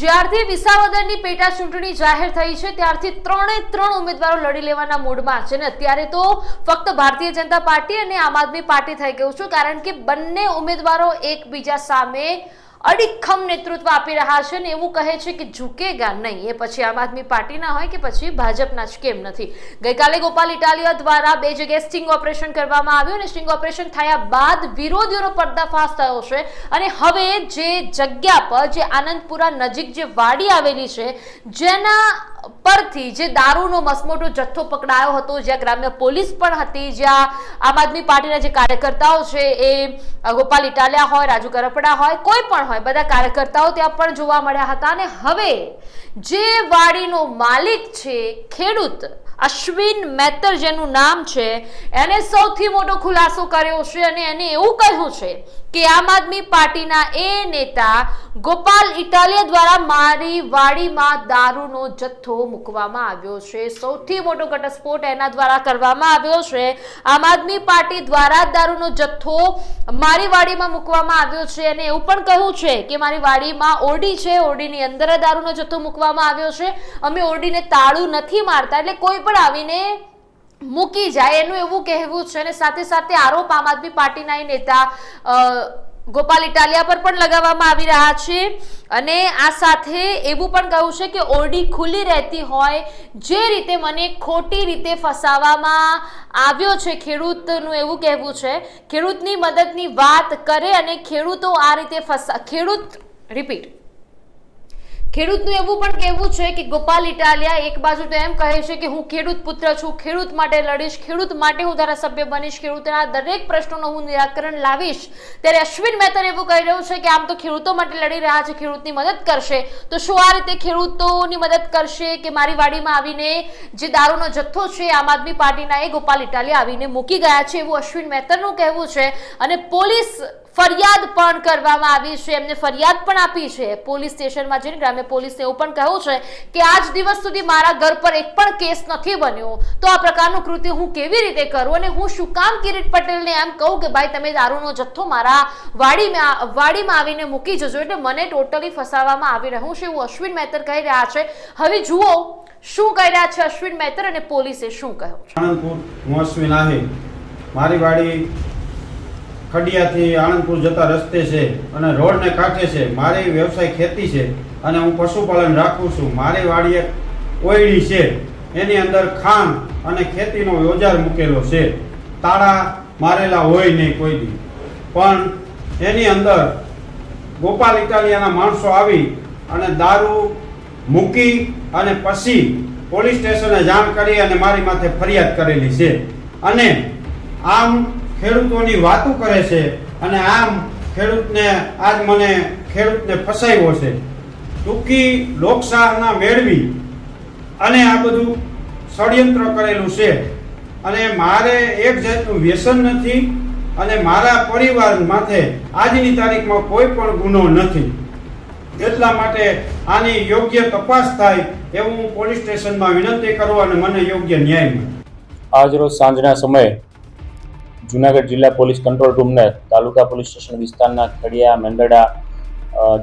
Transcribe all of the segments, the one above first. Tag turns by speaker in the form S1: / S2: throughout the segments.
S1: જ્યારથી વિસાવદરની પેટા ચૂંટણી જાહેર થઈ છે, ત્યારથી ત્રણે ત્રણ ઉમેદવારો લડી લેવાના મૂડમાં છે ને અત્યારે તો ફક્ત ભારતીય જનતા પાર્ટી અને આમ આદમી પાર્ટી થઈ ગયું છે, કારણ કે બંને ઉમેદવારો એકબીજા સામે અડીખમ નેતૃત્વ આપી રહ્યા છે ને એવું કહે છે કે ઝૂકેગા નહીં. એ પછી આમ આદમી પાર્ટીના હોય કે પછી ભાજપના જ કેમ નથી. ગઈકાલે ગોપાલ ઇટાલિયા દ્વારા બે જગ્યાએ સ્ટિંગ ઓપરેશન કરવામાં આવ્યું અને સ્ટિંગ ઓપરેશન થયા બાદ વિરોધીઓનો પર્દાફાશ થયો છે. અને હવે જે જગ્યા પર, જે આનંદપુરા નજીક જે વાડી આવેલી છે, જેના પરથી જે દારૂનો મસમોટો જથ્થો પકડાયો હતો, જ્યાં ગ્રામ્ય પોલીસ પણ હતી, જ્યાં આમ આદમી પાર્ટીના જે કાર્યકર્તાઓ છે એ ગોપાલ ઇટાલિયા હોય, રાજુ કરપડા હોય, કોઈ પણ હોય, બધા કાર્યકર્તાઓ ત્યાં પણ જોવા મળ્યા હતા. અને હવે જે વાડીનો માલિક છે, ખેડૂત અશ્વિન મેતર જેનું નામ છે, એને સૌથી મોટો ખુલાસો કર્યો છે અને એને એવું કહ્યું છે કે આમ આદમી પાર્ટીના એ નેતા ગોપાલ ઇટાલિયા દ્વારા મારી વાડીમાં દારૂનો જથ્થો મૂકવામાં આવ્યો છે. સૌથી મોટો ઘટસ્ફોટ એના દ્વારા કરવામાં આવ્યો છે. આમ આદમી પાર્ટી દ્વારા દારૂનો જથ્થો મારી વાડીમાં મૂકવામાં આવ્યો છે અને એવું પણ કહ્યું છે કે મારી વાડીમાં ઓરડી છે. ઓરડીની અંદર દારૂનો જથ્થો મૂકવામાં આવ્યો છે. અમે ઓરડીને તાળું નથી મારતા, એટલે કોઈ પણ આવીને મૂકી જાય, એનું એવું કહેવું છે અને સાથે સાથે આરોપ આમ આદમી પાર્ટીના નેતા ગોપાલ ઇટાલિયા પર પણ લગાવવામાં આવી રહ્યા છે. અને આ સાથે એવું પણ કહ્યું છે કે ઓરડી ખુલ્લી રહેતી હોય, જે રીતે મને ખોટી રીતે ફસાવવામાં આવ્યો છે, ખેડૂતનું એવું કહેવું છે. ખેડૂતની મદદની વાત કરે અને ખેડૂતો આ રીતે ફસા, ખેડૂત, રિપીટ. ખેડૂતનું એવું પણ કહેવું છે કે ગોપાલ ઇટાલિયા એક બાજુ તો એમ કહે છે કે હું ખેડૂત પુત્ર છું, ખેડૂત માટે લડીશ, ખેડૂત માટે હું ધારાસભ્ય બનીશ, ખેડૂતના દરેક પ્રશ્નોનું હું નિરાકરણ લાવીશ. ત્યારે અશ્વિન મહેતર એવું કહી રહ્યું છે કે આમ તો ખેડૂતો માટે લડી રહ્યા છે, ખેડૂતની મદદ કરશે. તો શું આ રીતે ખેડૂતોની મદદ કરશે કે મારી વાડીમાં આવીને જે દારૂનો જથ્થો છે, આમ આદમી પાર્ટીના એ ગોપાલ ઇટાલિયા આવીને મૂકી ગયા છે એવું અશ્વિન મહેતરનું કહેવું છે. અને પોલીસ ફરિયાદ પણ કરવામાં આવી છે. એમને ફરિયાદ પણ આપી છે. પોલીસ સ્ટેશનમાં જઈને ગ્રામ્ય પોલીસને એવું પણ કહ્યું છે કે આજ દિવસ સુધી મારા ઘર પર એક પણ કેસ નથી બન્યો. તો આ પ્રકારનું કૃત્ય હું કેવી રીતે કરું અને હું શું કામ કિરીટ પટેલને એમ કહું કે ભાઈ તમે દારૂનો જથ્થો મારા વાડીમાં વાડીમાં આવીને મૂકી જજો એટલે મને ટોટલી ફસાવવામાં આવી રહ્યું છે. એવું અશ્વિન મહેતર કહી રહ્યા છે. હવે જુઓ શું કહી રહ્યા છે અશ્વિન મહેતર અને પોલીસે શું કહ્યું છે.
S2: આણંદપુર, હું અશ્વિન આહિર. મારી વાડી ખડિયાથી આણંદપુર જતા રસ્તે છે અને રોડને કાંઠે છે. મારી વ્યવસાય ખેતી છે અને હું પશુપાલન રાખું છું. મારી વાડી એક ઓયડી છે. એની અંદર ખાંડ અને ખેતીનો ઓજાર મૂકેલો છે. તાળા મારેલા હોય નહીં કોઈ દી. પણ એની અંદર ગોપાલ ઇટાલિયાના માણસો આવી અને દારૂ મૂકી અને પછી પોલીસ સ્ટેશને જાણ કરી અને મારી માથે ફરિયાદ કરેલી છે. અને આમ ખેડૂતોની વાતો કરે છે અને આમ ખેડૂતને આજ મને ખેડૂતને ફસાયો છે. ટૂંકી લોકશાહના મેળવી અને આ બધું ષડયંત્ર કરેલું છે. અને મારે એક જાતનું વ્યસન નથી અને મારા પરિવાર માથે આજની તારીખમાં કોઈ પણ ગુનો નથી. એટલા માટે આની યોગ્ય તપાસ થાય એવું હું પોલીસ સ્ટેશનમાં વિનંતી કરું અને મને યોગ્ય ન્યાય મળે.
S3: આજરોજ સાંજના સમયે જુનાગઢ જિલ્લા પોલીસ કંટ્રોલ રૂમને તાલુકા પોલીસ સ્ટેશન વિસ્તારના ખડિયા, મેંદડા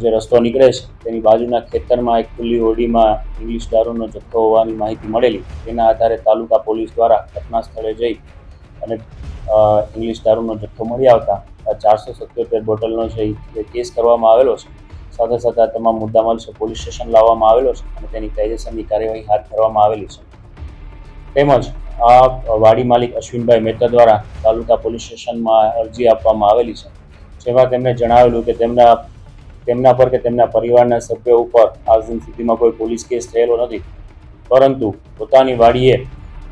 S3: જે રસ્તો નીકળે છે, તેની બાજુના ખેતરમાં એક ખુલ્લી હોડીમાં ઇંગ્લિશ દારૂનો જથ્થો હોવાની માહિતી મળેલી. તેના આધારે તાલુકા પોલીસ દ્વારા ઘટના સ્થળે જઈ અને ઇંગ્લિશ દારૂનો જથ્થો મળી આવતા ચારસો સત્યોતેર બોટલનો છે કેસ કરવામાં આવેલો છે, સાથે સાથે આ તમામ મુદ્દામાલ છે પોલીસ સ્ટેશન લાવવામાં આવેલો છે અને તેની કાયદેસરની કાર્યવાહી હાથ ધરવામાં આવેલી છે. તેમજ આ વાડી માલિક અશ્વિનભાઈ મહેતા દ્વારા તાલુકા પોલીસ સ્ટેશનમાં અરજી આપવામાં આવેલી છે. જેમાં તેમણે જણાવેલું કે તેમના તેમના પર કે તેમના પરિવારના સભ્યો ઉપર આજ સુધીમાં કોઈ પોલીસ કેસ થયેલો નથી. પરંતુ પોતાની વાડીએ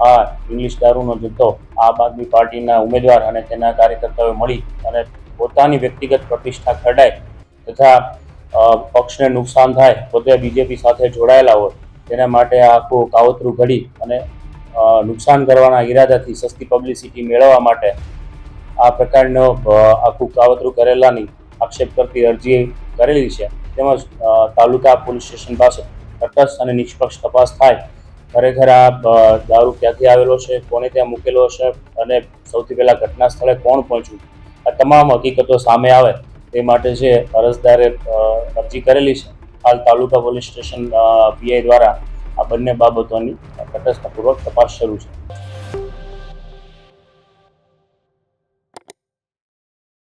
S3: આ ઇંગ્લિશ દારૂનો જથ્થો આમ આદમી પાર્ટીના ઉમેદવાર અને તેના કાર્યકર્તાઓએ મળી અને પોતાની વ્યક્તિગત પ્રતિષ્ઠા ખરડાય તથા પક્ષને નુકસાન થાય, પોતે બીજેપી સાથે જોડાયેલા હોય, તેના માટે આખું કાવતરું ઘડી અને નુકસાન કરવાના ઈરાદાથી સસ્તી પબ્લિસિટી મેળવવા માટે આ પ્રકારનો આખું કાવતરું કરેલાની આક્ષેપ કરતી અરજી કરેલી છે. તેમજ તાલુકા પોલીસ સ્ટેશન પાસે તટસ્થ અને નિષ્પક્ષ તપાસ થાય. ખરેખર આ દારૂ ક્યાંથી આવેલો છે કોને ત્યાં મૂકેલો છે અને સૌથી પહેલાં ઘટના સ્થળે કોણ પહોંચ્યું? આ તમામ હકીકતો સામે આવે તે માટે જે અરજદારે અરજી કરેલી છે. હાલ તાલુકા પોલીસ સ્ટેશન પીઆઈ દ્વારા આ બંને બાબતોની તટસ્થપૂર્વક તપાસ શરૂ છે.